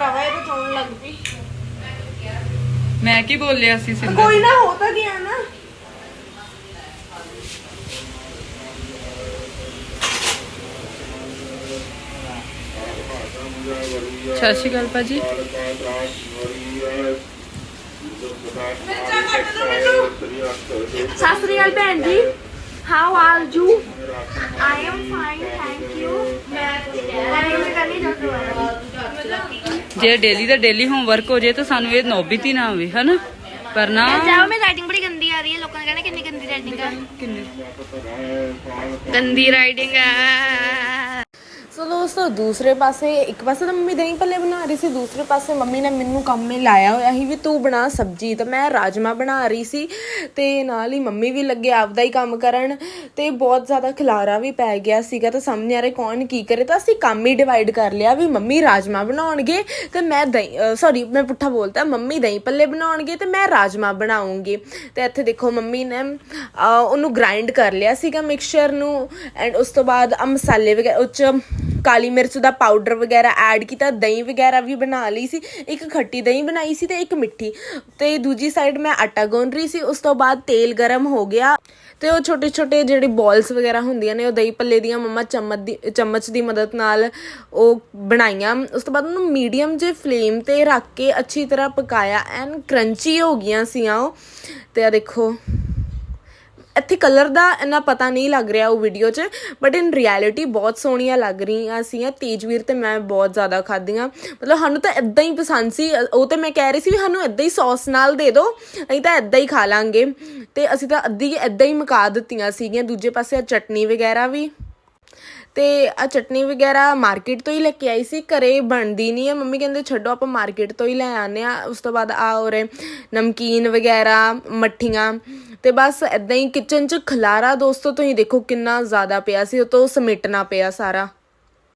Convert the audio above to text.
ਭਰਾਵਾ ਇਹ ਤਾਂ ਚੋਣ ਲੱਗ ਪਈ। ਮੈਂ ਕੀ ਬੋਲਿਆ ਸੀ ਸਿੰਦਰ? ਕੋਈ ਨਾ ਹੋ ਤਾਂ ਗਿਆ ਨਾ। ਸਤਿ ਸ਼੍ਰੀ ਅਕਾਲ ਭਾਜੀ। ਸਤਿ ਸ੍ਰੀ ਅਕਾਲ ਭੈਣ ਜੀ। How are you I am fine thank you ਮੈਂ ਮੈਂ ਕਰਨੀ ਜੇ ਡੇਲੀ ਦਾ ਡੇਲੀ ਹੋਮਵਰਕ ਹੋ ਜੇ ਤਾਂ ਸਾਨੂੰ ਇਹ ਨੌਬਤ ਹੀ ਨਾ ਆਵੇ ਹਨਾ? ਪਰ ਨਾ ਜਾਓ ਮੇਰੀ ਰਾਈਟਿੰਗ ਬੜੀ ਗੰਦੀ ਆ ਰਹੀ ਹੈ ਲੋਕਾਂ ਨੇ ਕਹਿਣਾ ਕਿੰਨੀ ਗੰਦੀ ਰਾਈਟਿੰਗ ਆ। ਕਿੰਨੇ? ਗੰਦੀ ਰਾਈਟਿੰਗ ਆ। ਸੋ ਦੋਸਤੋ ਦੂਸਰੇ ਪਾਸੇ, ਇੱਕ ਪਾਸੇ ਤਾਂ ਮੰਮੀ ਦਹੀਂ ਭੱਲੇ ਬਣਾ ਰਹੀ ਸੀ, ਦੂਸਰੇ ਪਾਸੇ ਮੰਮੀ ਨੇ ਮੈਨੂੰ ਕੰਮ ਮੇ ਲਾਇਆ ਹੋਇਆ ਸੀ ਵੀ ਤੂੰ ਬਣਾ ਸਬਜੀ, ਤਾਂ ਮੈਂ ਰਾਜਮਾ ਬਣਾ ਰਹੀ ਸੀ, ਤੇ ਨਾਲ ਹੀ ਮੰਮੀ ਵੀ ਲੱਗੇ ਆਪਦਾ ਹੀ ਕੰਮ ਕਰਨ, ਤੇ ਬਹੁਤ ਜ਼ਿਆਦਾ ਖਲਾਰਾ ਵੀ ਪੈ ਗਿਆ ਸੀਗਾ, ਤਾਂ ਸਮਝ ਆ ਰਿਹਾ ਕੌਣ ਕੀ ਕਰੇ, ਤਾਂ ਅਸੀਂ ਕੰਮ ਹੀ ਡਿਵਾਈਡ ਕਰ ਲਿਆ ਵੀ ਮੰਮੀ ਰਾਜਮਾ ਬਣਾਉਣਗੇ, ਤੇ ਮੈਂ ਦਹੀਂ ਸੌਰੀ ਮੈਂ ਪੁੱਠਾ ਬੋਲਤਾ, ਮੰਮੀ ਦਹੀਂ ਭੱਲੇ ਬਣਾਉਣਗੇ, ਤੇ ਮੈਂ ਰਾਜਮਾ ਬਣਾਉਂਗੀ, ਤੇ ਇੱਥੇ ਦੇਖੋ ਮੰਮੀ ਨੇ ਉਹਨੂੰ ਗ੍ਰਾਈਂਡ ਕਰ ਲਿਆ ਸੀਗਾ ਮਿਕਸਚਰ ਨੂੰ ਐਂਡ ਉਸ ਤੋਂ ਬਾਅਦ ਆ ਮਸਾਲੇ ਵਗੈਰਾ ਉਹ 'ਚ ਕਾਲੀ ਮਿਰਚ ਦਾ ਪਾਊਡਰ ਵਗੈਰਾ ਐਡ ਕੀਤਾ, ਦਹੀਂ ਵਗੈਰਾ ਵੀ ਬਣਾ ਲਈ ਸੀ, ਇੱਕ ਖੱਟੀ ਦਹੀਂ ਬਣਾਈ ਸੀ ਤੇ ਇੱਕ ਮਿੱਠੀ। ਤੇ ਦੂਜੀ ਸਾਈਡ ਮੈਂ ਆਟਾ ਗੁੰਨ ਰਹੀ ਸੀ, ਉਸ ਤੋਂ ਬਾਅਦ ਤੇਲ ਗਰਮ ਹੋ ਗਿਆ ਤੇ ਉਹ ਛੋਟੇ ਛੋਟੇ ਜਿਹੜੇ ਬਾਲਸ ਵਗੈਰਾ ਹੁੰਦੀਆਂ ਨੇ, ਉਹ ਦਹੀਂ ਪੱਲੇ ਦੀਆਂ ਮੰਮਾ ਚਮਚ ਦੀ ਚਮਚ ਦੀ ਮਦਦ ਨਾਲ ਉਹ ਬਣਾਈਆਂ। ਉਸ ਤੋਂ ਬਾਅਦ ਉਹਨੂੰ ਮੀਡੀਅਮ ਜੇ ਫਲੇਮ ਤੇ ਰੱਖ ਕੇ ਅੱਛੀ ਤਰ੍ਹਾਂ ਪਕਾਇਆ, ਐਨ ਕਰੰਚੀ ਹੋ ਗਈਆਂ ਸੀ ਉਹ। ਤੇ ਆ ਦੇਖੋ। ਇੱਥੇ ਕਲਰ ਦਾ ਇੰਨਾ ਪਤਾ ਨਹੀਂ ਲੱਗ ਰਿਹਾ ਉਹ ਵੀਡੀਓ 'ਚ ਬਟ ਇਨ ਰਿਐਲਿਟੀ ਬਹੁਤ ਸੋਹਣੀਆਂ ਲੱਗ ਰਹੀਆਂ ਸੀਆਂ ਤੇਜਵੀਰ ਤੇ ਮੈਂ ਬਹੁਤ ਜ਼ਿਆਦਾ ਖਾਧੀਆਂ। ਮਤਲਬ ਸਾਨੂੰ ਤਾਂ ਇਦਾਂ ਹੀ ਪਸੰਦ ਸੀ। ਉਹ ਤੇ ਮੈਂ ਕਹਿ ਰਹੀ ਸੀ ਵੀ ਸਾਨੂੰ ਇਦਾਂ ਹੀ ਸੌਸ ਨਾਲ ਦੇ ਦਿਓ, ਅਸੀਂ ਤਾਂ ਇਦਾਂ ਹੀ ਖਾ ਲਾਂਗੇ। ਤੇ ਅਸੀਂ ਤਾਂ ਅੱਧੀ ਇਦਾਂ ਹੀ ਮੁਕਾ ਦਿੱਤੀਆਂ ਸੀਗੀਆਂ। ਦੂਜੇ ਪਾਸੇ ਆ ਚਟਨੀ ਵਗੈਰਾ ਵੀ। ਤੇ ਆ ਚਟਨੀ ਵਗੈਰਾ ਮਾਰਕੀਟ ਤੋਂ ਹੀ ਲੈ ਕੇ ਆਈ ਸੀ। ਘਰੇ ਬਣਦੀ ਨਹੀਂ ਹੈ ਮੰਮੀ ਕਹਿੰਦੇ ਛੱਡੋ, ਆਪਾਂ ਮਾਰਕੀਟ ਤੋਂ ਹੀ ਲੈ ਆਨੇ ਆ ਉਸ ਤੋਂ ਬਾਅਦ ਆ ਉਰੇ ਨਮਕੀਨ ਵਗੈਰਾ, ਮੱਠੀਆਂ। ਤੇ ਬਸ ਇਦਾਂ ਹੀ ਕਿਚਨ 'ਚ ਖਲਾਰਾ ਦੋਸਤੋ, ਤੁਸੀਂ ਦੇਖੋ ਕਿੰਨਾ ਜ਼ਿਆਦਾ ਪਿਆ ਸੀ, ਉਹ ਤੋਂ ਸਮੇਟਣਾ ਪਿਆ ਸਾਰਾ।